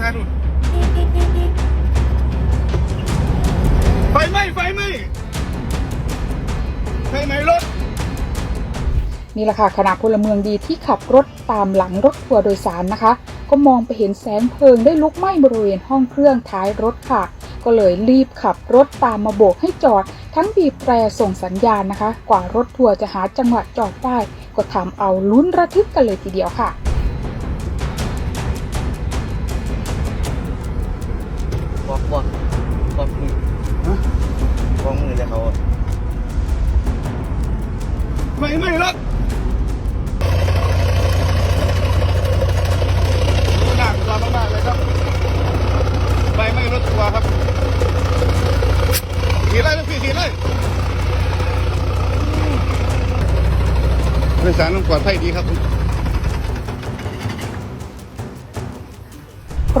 ท้าหลุดไฟไหม้ไฟไหม้ไฟไหม้รถ นี่แหละค่ะขณะพลเมืองดีที่ขับรถตามหลังรถทัวร์โดยสารนะคะ ก็มองไปเห็นแสงเพลิงได้ลุกไหม้บริเวณห้องเครื่องท้ายรถค่ะ ก็เลยรีบขับรถตามมาโบกให้จอด ทั้งบีบแตรส่งสัญญาณนะคะ กว่ารถทัวร์จะหาจังหวะจอดได้ ก็ทำเอาลุ้นระทึกกันเลยทีเดียวค่ะ บอกบอกบอกมือบอกมือเลยเขาไม่ไม่รถหนักจอมากๆเลยครับไฟไหม่รถทัวร์ครับขี่เลยลูกพี่ขี่เลยโดยสารต้องปลอดภัยดีครับ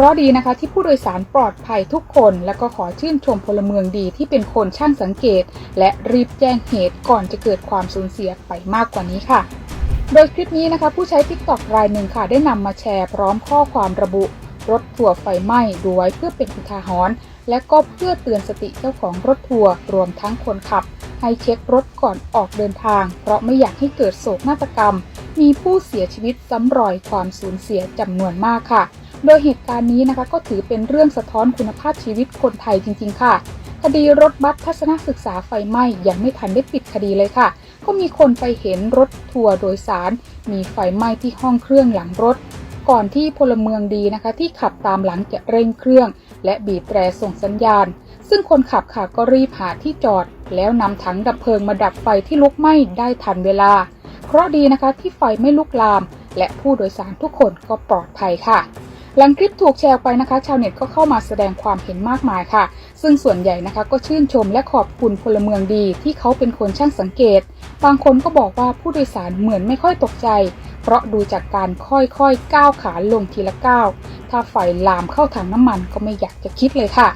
ราะดีนะคะที่ผู้โดยสารปลอดภัยทุกคน และก็ขอชื่นชมพลเมืองดีที่เป็นคนช่างสังเกต และรีบแจ้งเหตุก่อนจะเกิดความสูญเสียไปมากกว่านี้ค่ะ โดยคลิปนี้นะคะ ผู้ใช้ TikTok รายหนึ่งค่ะ ได้นำมาแชร์พร้อมข้อความระบุรถทัวร์ไฟไหม้ดูไว้เพื่อเป็นอุทาหรณ์และก็เพื่อเตือนสติเจ้าของรถทัวร์รวมทั้งคนขับ ให้เช็ครถก่อนออกเดินทาง เพราะไม่อยากให้เกิดโศกนาฏกรรม มีผู้เสียชีวิตซ้ำรอยความสูญเสียจำนวนมากค่ะ โดยเหตุการณ์นี้นะคะก็ถือเป็นเรื่องสะท้อนคุณภาพชีวิตคนไทยจริง ๆ ค่ะ คดีรถบัสทัศนศึกษาไฟไหม้ยังไม่ทันได้ปิดคดีเลยค่ะ ก็มีคนไปเห็นรถทัวร์โดยสาร มีไฟไหม้ที่ห้องเครื่องหลังรถ ก่อนที่พลเมืองดีนะคะ ที่ขับตามหลังจะเร่งเครื่อง และบีบแตรส่งสัญญาณ ซึ่งคนขับค่ะก็รีบหาที่จอด แล้วนำถังดับเพลิงมาดับไฟที่ลุกไหม้ได้ทันเวลาเพราะดีนะคะที่ไฟไม่ลุกลาม และผู้โดยสารทุกคนก็ปลอดภัยค่ะ หลังคลิปถูกแชร์ไปนะคะ ชาวเน็ตก็เข้ามาแสดงความเห็นมากมายค่ะ ซึ่งส่วนใหญ่นะคะก็ชื่นชมและขอบคุณพลเมืองดีที่เขาเป็นคนช่างสังเกต บางคนก็บอกว่าผู้โดยสารเหมือนไม่ค่อยตกใจ เพราะดูจากการค่อยๆก้าวขาลงทีละก้าว ถ้าไฟลามเข้าถังน้ำมันก็ไม่อยากจะคิดเลยค่ะ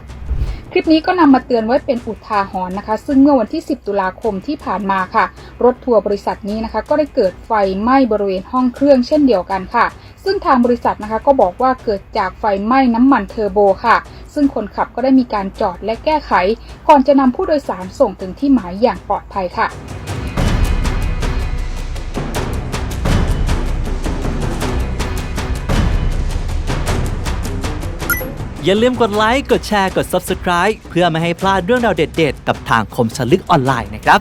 คลิปนี้ก็นำมาเตือนไว้เป็นอุทาหรณ์นะคะ ซึ่งเมื่อวันที่ 10 ตุลาคมที่ผ่านมาค่ะ รถทัวร์บริษัทนี้นะคะ ก็ได้เกิดไฟไหม้บริเวณห้องเครื่องเช่นเดียวกันค่ะ ซึ่งทางบริษัทนะคะก็บอกว่าเกิดจากไฟไหม้น้ำมันเทอร์โบค่ะ ซึ่งคนขับก็ได้มีการจอดและแก้ไข ก่อนจะนำผู้โดยสารส่งถึงที่หมายอย่างปลอดภัยค่ะอย่าลืมกดไลค์ กดแชร์ กด Subscribe เพื่อไม่ให้พลาดเรื่องราวเด็ดๆ กับทางคมสนลึกออนไลน์นะครับ